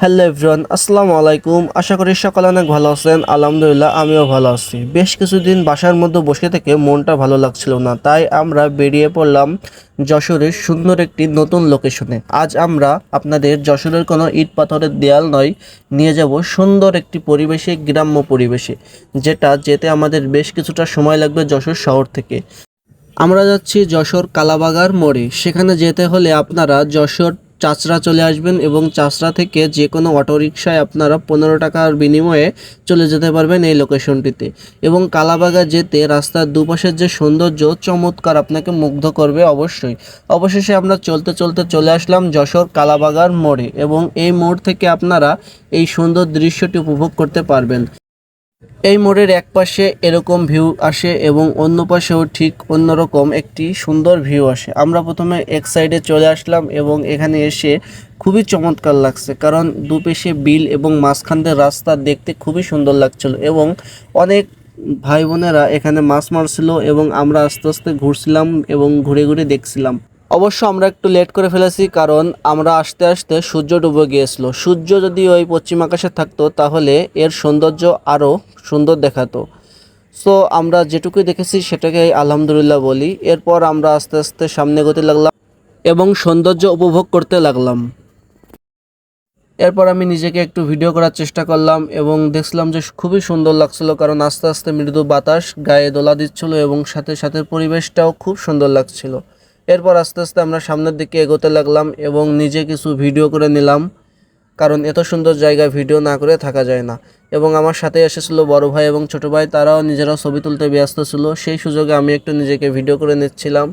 Hello everyone, আসসালামু আলাইকুম। আশা করি সকলে অনেক ভালো আছেন। আলহামদুলিল্লাহ, আমিও ভালো আছি। বেশ কিছুদিন বাসার মধ্যে বসে থেকে মনটা ভালো লাগছিল না, তাই আমরা বেরিয়ে পড়লাম যশোরের সুন্দর একটি নতুন লোকেশনে আজ আমরা আপনাদের যশোরের কোনো ইট পাথরের দেয়াল নয়, নিয়ে যাব সুন্দর একটি পরিবেশে, গ্রাম্য পরিবেশে, যেটা যেতে আমাদের বেশ কিছুটা সময় লাগবে যশোর শহর থেকে। আমরা যাচ্ছি যশোর কালাবাগার মোড়ে। সেখানে যেতে হলে আপনারা যশোর চাচড়া চলে আসবেন এবং চাচরা থেকে যে কোনো অটোরিকশায় আপনারা পনেরো টাকার বিনিময়ে চলে যেতে পারবেন এই লোকেশনটিতে। এবং কালাবাগা যেতে রাস্তার দুপাশের যে সৌন্দর্য চমৎকার আপনাকে মুগ্ধ করবে অবশ্যই। অবশেষে আমরা চলতে চলতে চলে আসলাম যশোর কালাবাগার মোড়ে এবং এই মোড় থেকে আপনারা এই সুন্দর দৃশ্যটি উপভোগ করতে পারবেন। এই মোড়ের এক পাশে এরকম ভিউ আসে এবং অন্য পাশেও ঠিক অন্যরকম একটি সুন্দর ভিউ আসে। আমরা প্রথমে এক সাইডে চলে আসলাম এবং এখানে এসে খুবই চমৎকার লাগছে কারণ দুপাশে বিল এবং মাঝখান দিয়ে রাস্তা দেখতে খুবই সুন্দর লাগছিল এবং অনেক ভাই বোনেরা এখানে মাছ মারছিল এবং আমরা আস্তে আস্তে ঘুরছিলাম এবং ঘুরে ঘুরে দেখছিলাম। অবশ্য আমরা একটু লেট করে ফেলেছি কারণ আমরা আসতে আসতে সূর্য ডুবে গিয়েছিল। সূর্য যদি ওই পশ্চিম আকাশে থাকতো, তাহলে এর সৌন্দর্য আরও সুন্দর দেখাতো। সো আমরা যেটুকুই দেখেছি সেটাকে আলহামদুলিল্লাহ বলি। এরপর আমরা আস্তে আস্তে সামনে গতি লাগলাম এবং সৌন্দর্য উপভোগ করতে লাগলাম। এরপর আমি নিজেকে একটু ভিডিও করার চেষ্টা করলাম এবং দেখছিলাম যে খুবই সুন্দর লাগছিল কারণ আস্তে আস্তে মৃদু বাতাস গায়ে দোলা দিচ্ছিল এবং সাথে সাথে পরিবেশটাও খুব সুন্দর লাগছিল। এরপর আস্তে আস্তে আমরা সামনের দিকে এগোতে লাগলাম এবং নিজে কিছু ভিডিও করে নিলাম। কারণ এত সুন্দর জায়গায় ভিডিও না করে থাকা যায় না। এবং আমার সাথে এসেছিল বড় ভাই এবং ছোট ভাই, তারাও নিজেরাও ছবি তুলতে ব্যস্ত ছিল। সেই সুযোগে আমি একটু নিজেকে ভিডিও করে নিচ্ছিলাম।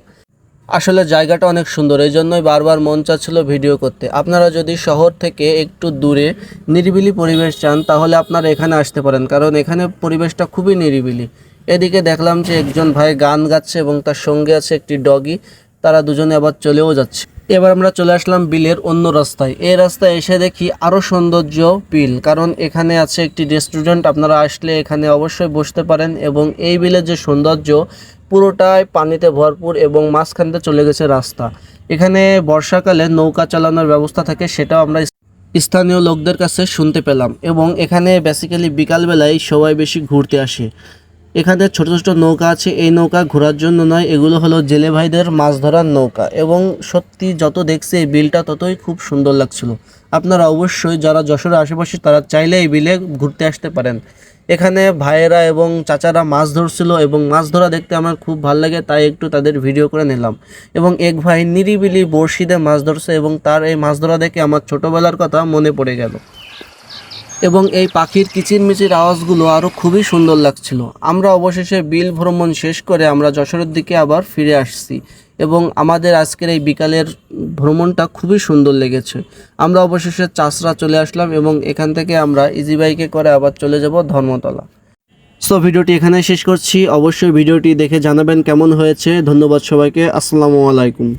আসলে জায়গাটা অনেক সুন্দর এই জন্যই বারবার মন চাচ্ছিল ভিডিও করতে। আপনারা যদি শহর থেকে একটু দূরে নিরিবিলি পরিবেশ চান, তাহলে আপনারা এখানে আসতে পারেন। কারণ এখানে পরিবেশটা খুবই নিরিবিলি। এদিকে দেখলাম যে একজন ভাই গান গাচ্ছে এবং তার সঙ্গে আছে একটি ডগি। তারা দুজনে আবার চলেও যাচ্ছে। এবার আমরা চলে আসলাম বিলের অন্য রাস্তায়। এই রাস্তায় এসে দেখি আরও সৌন্দর্য বিল, কারণ এখানে আছে একটি রেস্টুরেন্ট আপনারা আসলে এখানে অবশ্যই বসতে পারেন এবং এই বিলের যে সৌন্দর্য, পুরোটাই পানিতে ভরপুর এবং মাঝখান দিয়ে চলে গেছে রাস্তা। এখানে বর্ষাকালে নৌকা চালানোর ব্যবস্থা থাকে, সেটাও আমরা স্থানীয় লোকদের কাছে শুনতে পেলাম এবং এখানে বেসিক্যালি বিকালবেলায় সবাই বেশি ঘুরতে আসে। এখানে ছোট ছোট নৌকা আছে। এই নৌকা ঘোরার জন্য নয়, এগুলো হলো জেলে ভাইদের মাছ ধরার নৌকা। এবং সত্যি যত দেখছে এই বিলটা, ততই খুব সুন্দর লাগছিল। আপনারা অবশ্যই যারা যশোরের আশেপাশে, তারা চাইলে এই বিলে ঘুরতে আসতে পারেন। এখানে ভাইয়েরা এবং চাচারা মাছ ধরছিল এবং মাছ ধরা দেখতে আমার খুব ভালো লাগে, তাই একটু তাদের ভিডিও করে নিলাম। এবং এক ভাই নিরিবিলি বড়শিতে মাছ ধরছে এবং তার এই মাছ ধরা দেখে আমার ছোটোবেলার কথা মনে পড়ে গেল। এবং এই পাখির কিচিরমিচির আওয়াজগুলো আরও খুবই সুন্দর লাগছিল। আমরা অবশেষে বিল ভ্রমণ শেষ করে আমরা যশোরের দিকে আবার ফিরে আসছি এবং আমাদের আজকের এই বিকালের ভ্রমণটা খুবই সুন্দর লেগেছে। আমরা অবশেষে চাষরা চলে আসলাম এবং এখান থেকে আমরা ইজি বাইকে করে আবার চলে যাব ধর্মতলা। সো ভিডিওটি এখানে শেষ করছি। অবশ্যই ভিডিওটি দেখে জানাবেন কেমন হয়েছে। ধন্যবাদ সবাইকে। আসসালামু আলাইকুম।